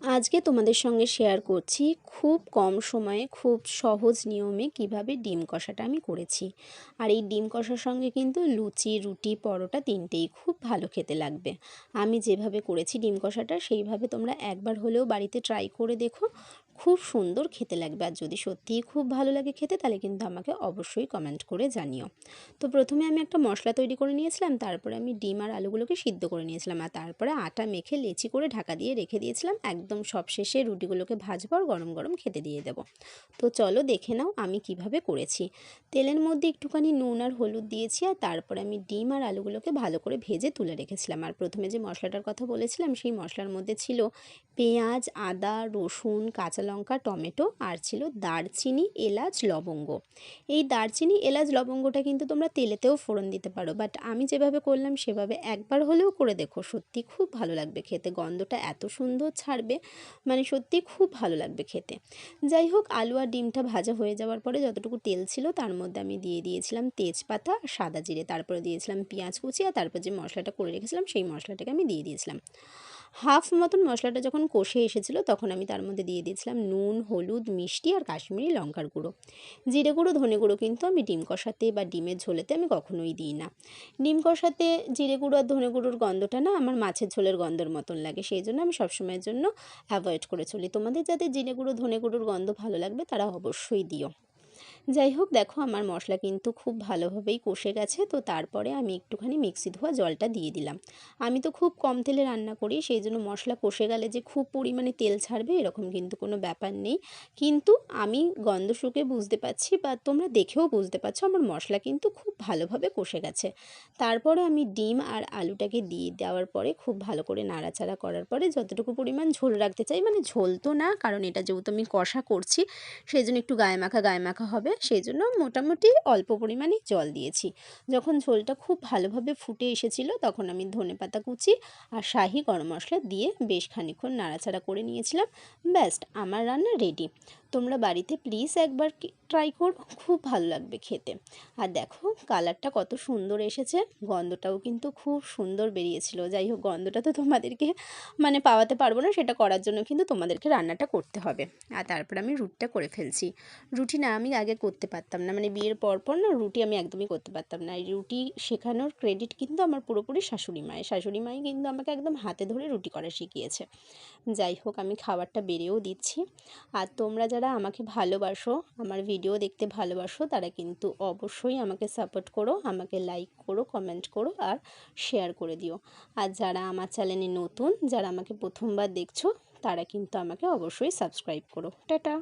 আজকে তোমাদের সঙ্গে শেয়ার করছি খুব কম সময়ে, খুব সহজ নিয়মে কীভাবে ডিম কষাটা আমি করেছি। আর এই ডিম কষার সঙ্গে কিন্তু লুচি, রুটি, পরোটা তিনটেই খুব ভালো খেতে লাগবে। আমি যেভাবে করেছি ডিম কষাটা, সেইভাবে তোমরা একবার হলেও বাড়িতে ট্রাই করে দেখো। খুব সুন্দর খেতে লাগবে। আর যদি সত্যিই খুব ভালো লাগে খেতে, তাহলে কিন্তু আমাকে অবশ্যই কমেন্ট করে জানিও। তো প্রথমে আমি একটা মশলা তৈরি করে নিয়েছিলাম, তারপরে আমি ডিম আর আলুগুলোকে সিদ্ধ করে নিয়েছিলাম, আর তারপরে আটা মেখে লেচি করে ঢাকা দিয়ে রেখে দিয়েছিলাম। একদম সব শেষে রুটিগুলোকে ভাজবো আর গরম গরম খেতে দিয়ে দেবো। তো চলো দেখে নাও আমি কীভাবে করেছি। তেলের মধ্যে একটুখানি নুন আর হলুদ দিয়েছি, আর তারপরে আমি ডিম আর আলুগুলোকে ভালো করে ভেজে তুলে রেখেছিলাম। আর প্রথমে যে মশলাটার কথা বলেছিলাম, সেই মশলার মধ্যে ছিল পেঁয়াজ, আদা, রসুন, কাঁচা লঙ্কা, টমেটো আর ছিল দারচিনি, এলাচ, লবঙ্গ। এই দারচিনি, এলাচ, লবঙ্গটা কিন্তু তোমরা তেলেতেও ফোড়ন দিতে পারো বাট আমি যেভাবে করলাম সেভাবে একবার হলেও করে দেখো, সত্যি খুব ভালো লাগবে খেতে, গন্ধটা এত সুন্দর ছাড়বে মানে সত্যি খুব ভালো লাগবে খেতে। যাই হোক, আলু আর ডিমটা ভাজা হয়ে যাওয়ার পরে যতটুকু তেল ছিল তার মধ্যে আমি দিয়ে দিয়েছিলাম তেজপাতা, সাদা জিরে, তারপরে দিয়েছিলাম পেঁয়াজ কুচি আর তারপর যে মশলাটা করে রেখেছিলাম সেই মশলাটাকে আমি দিয়ে দিয়েছিলাম। হাফ মতন মশলাটা যখন কষে এসেছিল, তখন আমি তার মধ্যে দিয়ে দিয়েছিলাম নুন, হলুদ, মিষ্টি আর কাশ্মীরি লঙ্কার গুঁড়ো। জিরে গুঁড়ো, ধনে গুঁড়ো কিন্তু আমি ডিম কষাতে বা ডিমের ঝোলেতে আমি কখনোই দিই না। ডিম কষাতে জিরে গুঁড়ো আর ধনে গুঁড়োর গন্ধটা না আমার মাছের ঝোলের গন্ধের মতন লাগে, সেই জন্য আমি সবসময়ের জন্য অ্যাভয়েড করে চলি। তোমাদের যাদের জিরে গুঁড়ো, ধনে গুঁড়োর গন্ধ ভালো লাগবে, তারা অবশ্যই দিও। যাই হোক, দেখো আমার মশলা কিন্তু খুব ভালোভাবেই কষে গেছে। তো তারপরে আমি একটুখানি মিক্সি ধোয়া জলটা দিয়ে দিলাম। আমি তো খুব কম তেলে রান্না করি, সেই জন্য মশলা কষে গেলে যে খুব পরিমাণে তেল ছাড়বে এরকম কিন্তু কোনো ব্যাপার নেই। কিন্তু আমি গন্ধ শুকে বুঝতে পারছি বা তোমরা দেখেও বুঝতে পারছ আমার মশলা কিন্তু খুব ভালোভাবে কষে গেছে। তারপরে আমি ডিম আর আলুটাকে দিয়ে দেওয়ার পরে খুব ভালো করে নাড়াচাড়া করার পরে যতটুকু পরিমাণ ঝোল রাখতে চাই মানে ঝোল তো না, কারণ এটা যেহেতু আমি কষা করছি, সেই জন্য একটু গায়ে মাখা গায়ে মাখা হবে। সেই জন্য মোটামুটি অল্প পরিমাণে জল দিয়েছি। যখন ঝোলটা খুব ভালোভাবে ফুটে এসেছিল, তখন আমি ধনে পাতা কুচি আর শাহি গরম মশলা দিয়ে বেশ খানিক্ষণ নাড়াচাড়া করে নিয়েছিলাম। ব্যাস, আমার রান্না রেডি তোমরা বাড়িতে প্লিজ একবার ট্রাই করো, খুব ভালো লাগবে খেতে। আর দেখো কালারটা কত সুন্দর এসেছে, গন্ধটাও কিন্তু খুব সুন্দর বেরিয়েছিল। যাই হোক, গন্ধটা তো তোমাদেরকে মানে পাওয়াতে পারব না, সেটা করার জন্য কিন্তু তোমাদেরকে রান্নাটা করতে হবে। আর তারপর আমি রুটিটা করে ফেলছি। রুটি না, আমি আগে করতে পারতাম না। মানে বিয়ের পর পর না রুটি আমি একদমই করতে পারতাম না। রুটি শেখানোর ক্রেডিট কিন্তু আমার পুরোপুরি শাশুড়ি মায়ের। শাশুড়ি মাই কিন্তু আমাকে একদম হাতে ধরে রুটি করা শিখিয়েছে। যাই হোক, আমি খাবারটা বেড়েও দিচ্ছি। আর তোমরা যারা আমাকে ভালোবাসো, আমার ভিডিও দেখতে ভালোবাসো, তারা কিন্তু অবশ্যই আমাকে সাপোর্ট করো, আমাকে লাইক করো কমেন্ট করো আর শেয়ার করে দিও। আর যারা আমার চ্যানেলে নতুন, যারা আমাকে প্রথমবার দেখছ, তারা কিন্তু আমাকে অবশ্যই সাবস্ক্রাইব করো। টাটা!